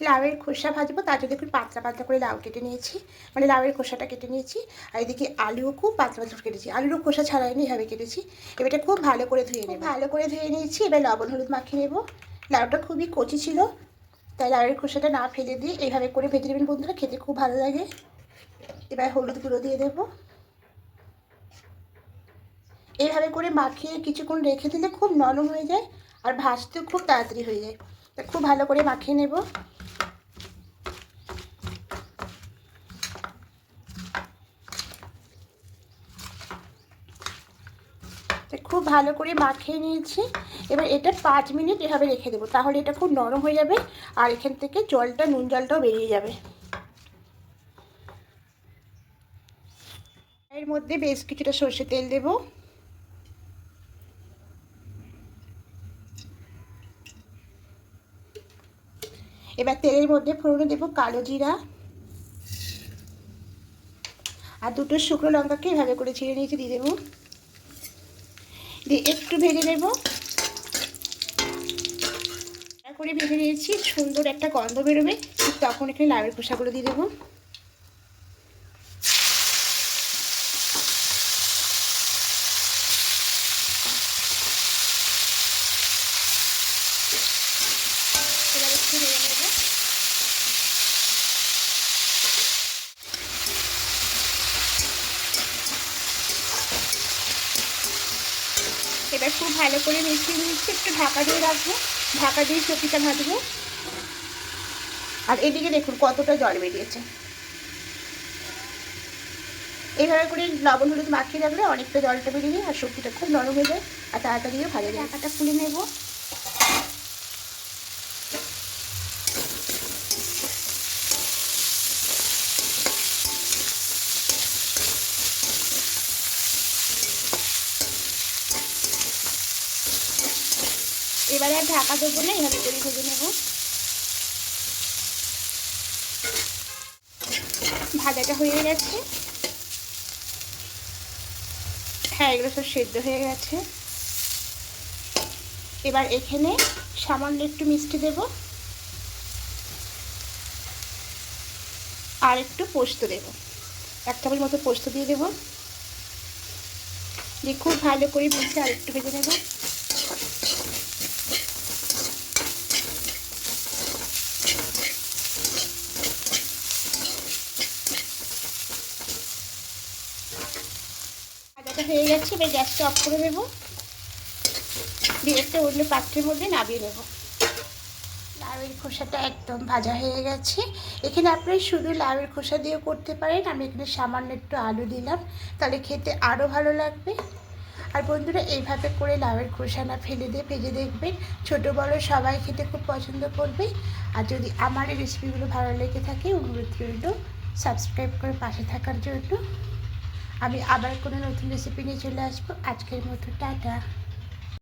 লাউয়ের খোসা ভাজবো তার জন্য একটু পাতলা পাতলা করে লাউ কেটে নিয়েছি। মানে লাউয়ের খোসাটা কেটে নিয়েছি আর এদিকে আলুও খুব পাতলা পাতলা করে কেটেছি। আলুরও খোসা ছাড়াইনি এভাবে কেটেছি। এবার এটা খুব ভালো করে ধুয়ে নেব। ভালো করে ধুয়ে নিয়েছি এবার লবণ হলুদ মাখিয়ে নেব। লাউটা খুবই কচি ছিল তাই লাউয়ের খোসাটা না ফেলে দিয়ে এইভাবে করে ভেজে নেবেন বন্ধুরা খেতে খুব ভালো লাগে। এবার হলুদ গুঁড়ো দিয়ে দেবো। এইভাবে করে মাখিয়ে কিছুক্ষণ রেখে দিলে খুব নরম হয়ে যায় আর ভাজতেও খুব তাড়াতাড়ি হয়ে যায়। তা খুব ভালো করে মাখিয়ে নেব। খুব ভালো করে মাখিয়ে নিয়েছি। এবার এটা পাঁচ মিনিট এভাবে রেখে দেবো, তাহলে এটা খুব নরম হয়ে যাবে আর এখান থেকে জলটা, নুন জলটাও বেরিয়ে যাবে। এর মধ্যে বেশ কিছুটা সর্ষে তেল দেবো। এবার তেলের মধ্যে ফোড়নে দেবো কালো জিরা আর দুটো শুকনো লঙ্কাকে এভাবে করে ছিঁড়ে নিয়েছি, দিয়ে দেবো দিয়ে একটু ভেজে নেব। করে ভেজে নিয়েছি সুন্দর একটা গন্ধ বেরোবে। তখন এখানে লাউয়ের খোসাগুলো দিয়ে দেবো এবার একটু ভেজে নেব এবার খুব ভালো করে মিশিয়ে নিচ্ছি, একটু ঢাকা দিয়ে রাখব, ঢাকা দিয়ে সবজিটা ভাজবো। আর এদিকে দেখুন কতটা জল বেরিয়েছে। এইভাবে করে লবণ হলুদ মাখিয়ে রাখলে অনেকটা জলটা বেরিয়ে আর সবজিটা খুব নরম হয়ে যায় আর তাড়াতাড়িও ভালো যায়। ঢাকাটা খুলে নেব। এবারে আর ঢাকা দেবো না, এভাবে করে ভেজে নেব। ভাজাটা হয়ে গেছে। হ্যাঁ এগুলো সব সেদ্ধ হয়ে গেছে। এবার এখানে সামান্য একটু মিষ্টি দেব। আর একটু পোস্ত দেব। এক চামচ মতো পোস্ত দিয়ে দেবো। দিয়ে খুব ভালো করে মিশিয়ে আর একটু ভেজে নেব। ভাজাটা হয়ে গেছে, এবার গ্যাসটা অফ করে দেবো দিয়ে অন্য পাত্রের মধ্যে নামিয়ে নেব। লাউয়ের খোসাটা একদম ভাজা হয়ে গেছে। এখানে আপনি শুধু লাউয়ের খোসা দিয়েও করতে পারেন, আমি এখানে সামান্য একটু আলু দিলাম, তাহলে খেতে আরও ভালো লাগবে। আর বন্ধুরা, এইভাবে করে লাউয়ের খোসা না ফেলে দিয়ে ভেজে দেখবেন, ছোটো বড় সবাই খেতে খুব পছন্দ করবে। আর যদি আমার এই রেসিপিগুলো ভালো লেগে থাকে, অনুরোধ রইল সাবস্ক্রাইব করে পাশে থাকার জন্য। আমি আবার কোনো নতুন রেসিপি নিয়ে চলে আসব। আজকের মতো টাটা।